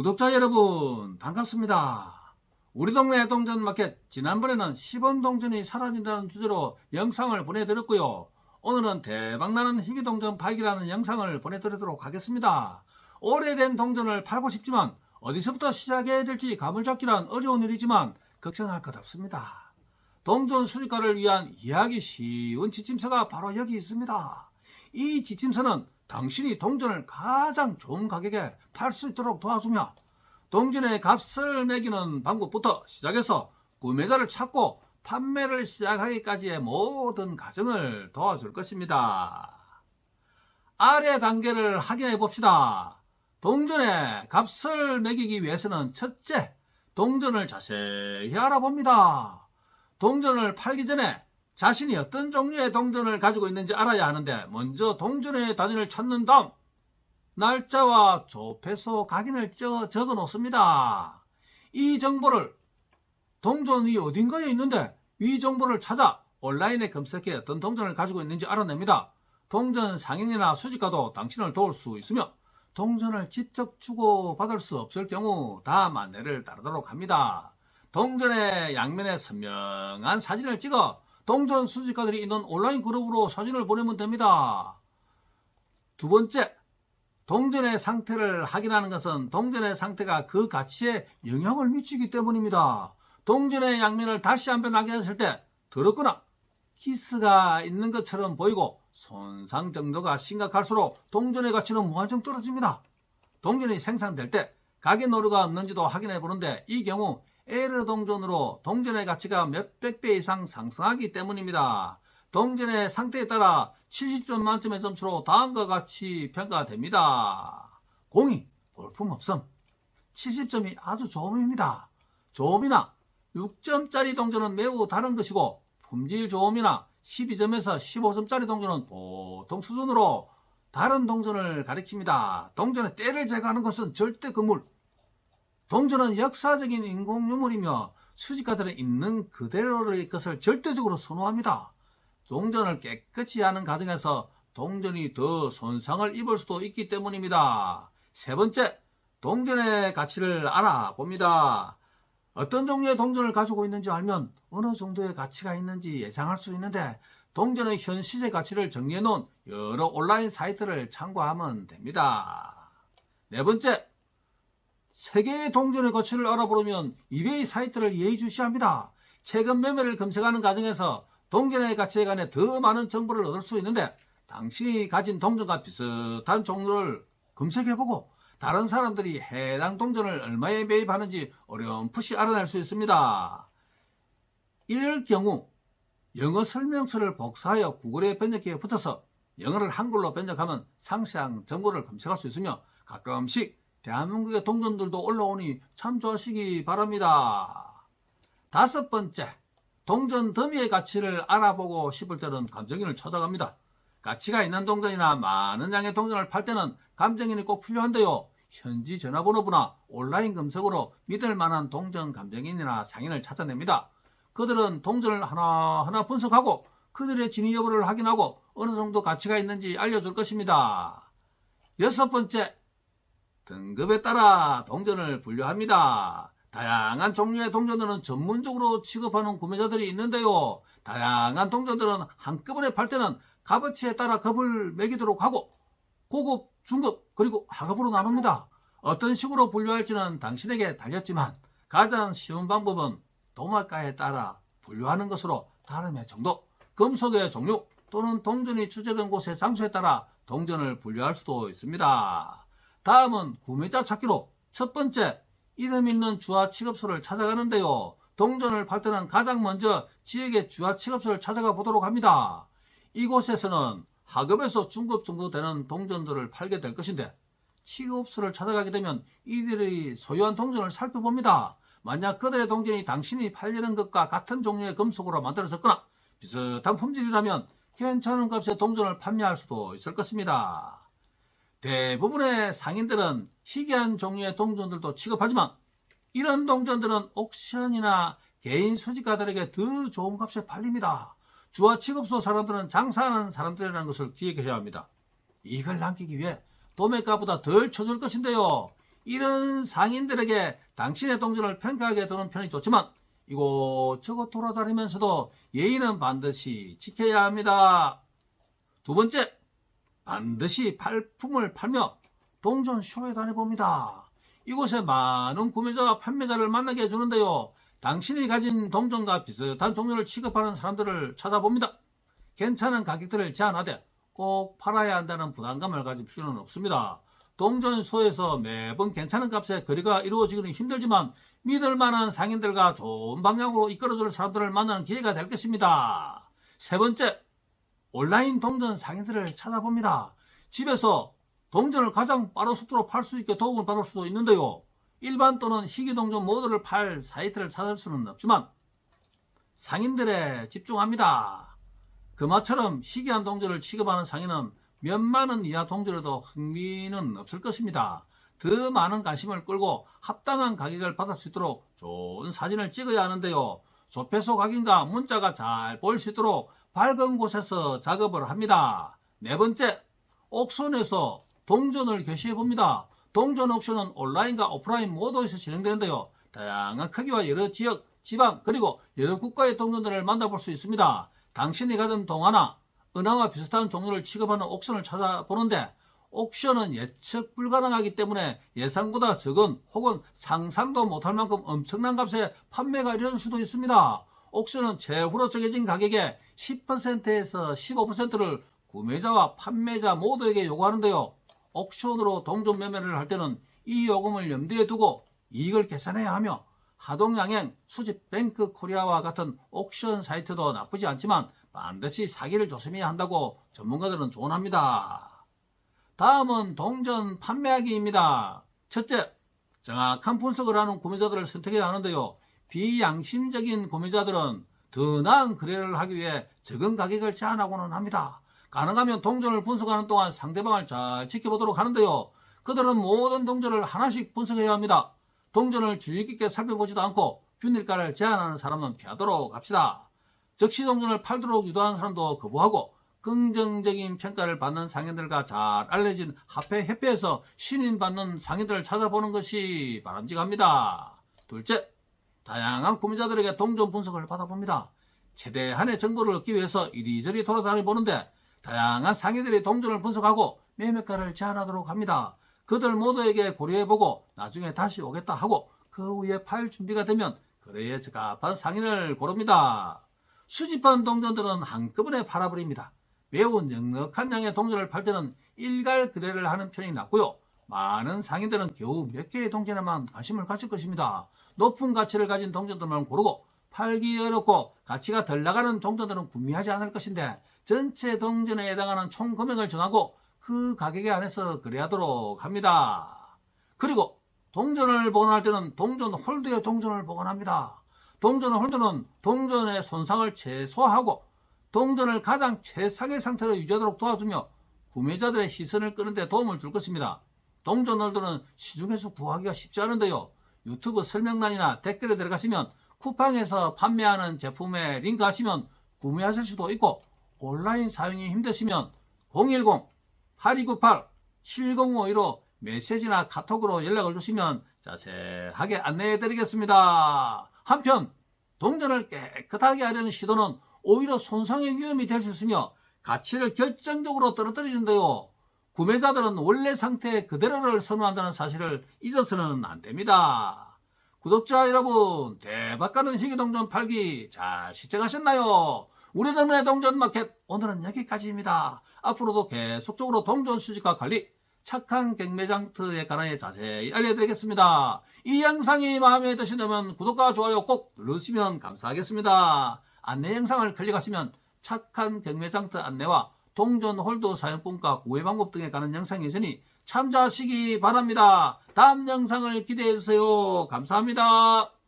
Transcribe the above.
구독자 여러분 반갑습니다. 우리 동네 동전 마켓 지난번에는 10원 동전이 사라진다는 주제로 영상을 보내드렸고요. 오늘은 대박나는 희귀 동전 발기라는 영상을 보내드리도록 하겠습니다. 오래된 동전을 팔고 싶지만 어디서부터 시작해야 될지 감을 잡기란 어려운 일이지만 걱정할 것 없습니다. 동전 수집가를 위한 이해하기 쉬운 지침서가 바로 여기 있습니다. 이 지침서는 당신이 동전을 가장 좋은 가격에 팔 수 있도록 도와주며 동전의 값을 매기는 방법부터 시작해서 구매자를 찾고 판매를 시작하기까지의 모든 과정을 도와줄 것입니다. 아래 단계를 확인해 봅시다. 동전의 값을 매기기 위해서는 첫째, 동전을 자세히 알아봅니다. 동전을 팔기 전에 자신이 어떤 종류의 동전을 가지고 있는지 알아야 하는데 먼저 동전의 단위를 찾는 다음 날짜와 조폐소 각인을 적- 적어 놓습니다. 이 정보를 동전이 어딘가에 있는데 이 정보를 찾아 온라인에 검색해 어떤 동전을 가지고 있는지 알아냅니다. 동전 상인이나 수집가도 당신을 도울 수 있으며 동전을 직접 주고 받을 수 없을 경우 다음 안내를 따르도록 합니다. 동전의 양면에 선명한 사진을 찍어 동전 수집가들이 있는 온라인 그룹으로 사진을 보내면 됩니다. 두 번째, 동전의 상태를 확인하는 것은 동전의 상태가 그 가치에 영향을 미치기 때문입니다. 동전의 양면을 다시 한 번 확인했을 때 더럽거나 키스가 있는 것처럼 보이고 손상 정도가 심각할수록 동전의 가치는 무한정 떨어집니다. 동전이 생산될 때 가게 노루가 없는지도 확인해 보는데 이 경우 에르 동전으로 동전의 가치가 몇백 배 이상 상승하기 때문입니다. 동전의 상태에 따라 70점 만점의 점수로 다음과 같이 평가됩니다. 공이 볼품 없음 70점이 아주 좋음입니다. 좋음이나 6점짜리 동전은 매우 다른 것이고 품질 좋음이나 12점에서 15점짜리 동전은 보통 수준으로 다른 동전을 가리킵니다. 동전의 때를 제거하는 것은 절대 금물. 동전은 역사적인 인공유물이며 수집가들은 있는 그대로의 것을 절대적으로 선호합니다. 동전을 깨끗이 하는 과정에서 동전이 더 손상을 입을 수도 있기 때문입니다. 세 번째, 동전의 가치를 알아봅니다. 어떤 종류의 동전을 가지고 있는지 알면 어느 정도의 가치가 있는지 예상할 수 있는데 동전의 현 시세 가치를 정리해 놓은 여러 온라인 사이트를 참고하면 됩니다. 네 번째, 세계의 동전의 가치를 알아보려면 이베이 사이트를 예의주시합니다. 최근 매매를 검색하는 과정에서 동전의 가치에 관해 더 많은 정보를 얻을 수 있는데 당신이 가진 동전과 비슷한 종류를 검색해보고 다른 사람들이 해당 동전을 얼마에 매입하는지 어렴풋이 알아낼 수 있습니다. 이럴 경우 영어 설명서를 복사하여 구글에 번역기에 붙여서 영어를 한글로 번역하면 상세한 정보를 검색할 수 있으며 가끔씩 대한민국의 동전들도 올라오니 참조하시기 바랍니다. 다섯 번째, 동전 더미의 가치를 알아보고 싶을 때는 감정인을 찾아갑니다. 가치가 있는 동전이나 많은 양의 동전을 팔 때는 감정인이 꼭 필요한데요. 현지 전화번호부나 온라인 검색으로 믿을 만한 동전 감정인이나 상인을 찾아냅니다. 그들은 동전을 하나하나 분석하고 그들의 진위 여부를 확인하고 어느 정도 가치가 있는지 알려줄 것입니다. 여섯 번째, 등급에 따라 동전을 분류합니다. 다양한 종류의 동전들은 전문적으로 취급하는 구매자들이 있는데요. 다양한 동전들은 한꺼번에 팔 때는 값어치에 따라 급을 매기도록 하고 고급, 중급, 그리고 하급으로 나눕니다. 어떤 식으로 분류할지는 당신에게 달렸지만 가장 쉬운 방법은 도마가에 따라 분류하는 것으로 다름의 정도, 금속의 종류 또는 동전이 주재된 곳의 장소에 따라 동전을 분류할 수도 있습니다. 다음은 구매자 찾기로 첫 번째 이름 있는 주화 취급소를 찾아가는데요. 동전을 팔 때는 가장 먼저 지역의 주화 취급소를 찾아가 보도록 합니다. 이곳에서는 하급에서 중급 정도 되는 동전들을 팔게 될 것인데 취급소를 찾아가게 되면 이들이 소유한 동전을 살펴봅니다. 만약 그들의 동전이 당신이 팔려는 것과 같은 종류의 금속으로 만들어졌거나 비슷한 품질이라면 괜찮은 값에 동전을 판매할 수도 있을 것입니다. 대부분의 상인들은 희귀한 종류의 동전들도 취급하지만 이런 동전들은 옥션이나 개인 수집가들에게 더 좋은 값에 팔립니다. 주화 취급소 사람들은 장사하는 사람들이라는 것을 기억해야 합니다. 이걸 남기기 위해 도매가보다 덜 쳐줄 것인데요. 이런 상인들에게 당신의 동전을 평가하게 두는 편이 좋지만 이곳저곳 돌아다니면서도 예의는 반드시 지켜야 합니다. 두 번째, 반드시 발품을 팔며 동전 쇼에 다녀봅니다. 이곳에 많은 구매자와 판매자를 만나게 해주는데요. 당신이 가진 동전과 비슷한 종류를 취급하는 사람들을 찾아봅니다. 괜찮은 가격들을 제안하되 꼭 팔아야 한다는 부담감을 가질 필요는 없습니다. 동전소에서 매번 괜찮은 값에 거래가 이루어지기는 힘들지만 믿을 만한 상인들과 좋은 방향으로 이끌어줄 사람들을 만나는 기회가 될 것입니다. 세 번째, 온라인 동전 상인들을 찾아봅니다. 집에서 동전을 가장 빠른 속도로 팔 수 있게 도움을 받을 수도 있는데요. 일반 또는 희귀 동전 모두를 팔 사이트를 찾을 수는 없지만 상인들에 집중합니다. 금화처럼 희귀한 동전을 취급하는 상인은 몇만 원 이하 동전에도 흥미는 없을 것입니다. 더 많은 관심을 끌고 합당한 가격을 받을 수 있도록 좋은 사진을 찍어야 하는데요. 조폐소 각인과 문자가 잘 보일 수 있도록 밝은 곳에서 작업을 합니다. 네 번째, 옥션에서 동전을 게시해 봅니다. 동전 옥션은 온라인과 오프라인 모두에서 진행되는데요. 다양한 크기와 여러 지역, 지방, 그리고 여러 국가의 동전들을 만나볼 수 있습니다. 당신이 가진 동화나 은하와 비슷한 종류를 취급하는 옥션을 찾아보는데 옥션은 예측 불가능하기 때문에 예상보다 적은 혹은 상상도 못할 만큼 엄청난 값에 판매가 이룰 수도 있습니다. 옥션은 최후로 정해진 가격의 10%에서 15%를 구매자와 판매자 모두에게 요구하는데요. 옥션으로 동전 매매를 할 때는 이 요금을 염두에 두고 이익을 계산해야 하며 하동양행, 수집뱅크 코리아와 같은 옥션 사이트도 나쁘지 않지만 반드시 사기를 조심해야 한다고 전문가들은 조언합니다. 다음은 동전 판매하기입니다. 첫째, 정확한 분석을 하는 구매자들을 선택해야 하는데요. 비양심적인 구매자들은 더 나은 거래를 하기 위해 적은 가격을 제한하고는 합니다. 가능하면 동전을 분석하는 동안 상대방을 잘 지켜보도록 하는데요. 그들은 모든 동전을 하나씩 분석해야 합니다. 동전을 주의 깊게 살펴보지도 않고 균일가를 제한하는 사람은 피하도록 합시다. 적시 동전을 팔도록 유도하는 사람도 거부하고 긍정적인 평가를 받는 상인들과 잘 알려진 화폐 협회에서 신인받는 상인들을 찾아보는 것이 바람직합니다. 둘째, 다양한 구매자들에게 동전 분석을 받아봅니다. 최대한의 정보를 얻기 위해서 이리저리 돌아다니 보는데 다양한 상인들이 동전을 분석하고 매매가를 제한하도록 합니다. 그들 모두에게 고려해보고 나중에 다시 오겠다 하고 그 후에 팔 준비가 되면 거래에 적합한 상인을 고릅니다. 수집한 동전들은 한꺼번에 팔아버립니다. 매우 넉넉한 양의 동전을 팔 때는 일갈 거래를 하는 편이 낫고요. 많은 상인들은 겨우 몇 개의 동전에만 관심을 가질 것입니다. 높은 가치를 가진 동전들만 고르고 팔기 어렵고 가치가 덜 나가는 동전들은 구매하지 않을 것인데 전체 동전에 해당하는 총 금액을 정하고 그 가격에 안에서 거래하도록 합니다. 그리고 동전을 보관할 때는 동전 홀더에 동전을 보관합니다. 동전 홀더는 동전의 손상을 최소화하고 동전을 가장 최상의 상태로 유지하도록 도와주며 구매자들의 시선을 끄는 데 도움을 줄 것입니다. 동전 홀더는 시중에서 구하기가 쉽지 않은데요. 유튜브 설명란이나 댓글에 들어가시면 쿠팡에서 판매하는 제품에 링크하시면 구매하실 수도 있고 온라인 사용이 힘드시면 010-8298-7052로 메시지나 카톡으로 연락을 주시면 자세하게 안내해 드리겠습니다. 한편 동전을 깨끗하게 하려는 시도는 오히려 손상의 위험이 될 수 있으며 가치를 결정적으로 떨어뜨리는데요. 구매자들은 원래 상태 그대로를 선호한다는 사실을 잊어서는 안 됩니다. 구독자 여러분, 대박 가는 희귀동전 팔기 잘 시청하셨나요? 우리 동네 동전 마켓 오늘은 여기까지입니다. 앞으로도 계속적으로 동전 수집과 관리, 착한 경매장터에 관하여 자세히 알려드리겠습니다. 이 영상이 마음에 드신다면 구독과 좋아요 꼭 눌러주시면 감사하겠습니다. 안내 영상을 클릭하시면 착한 경매장터 안내와 동전 홀더 사용법과 구매 방법 등에 관한 영상이 있으니 참조하시기 바랍니다. 다음 영상을 기대해 주세요. 감사합니다.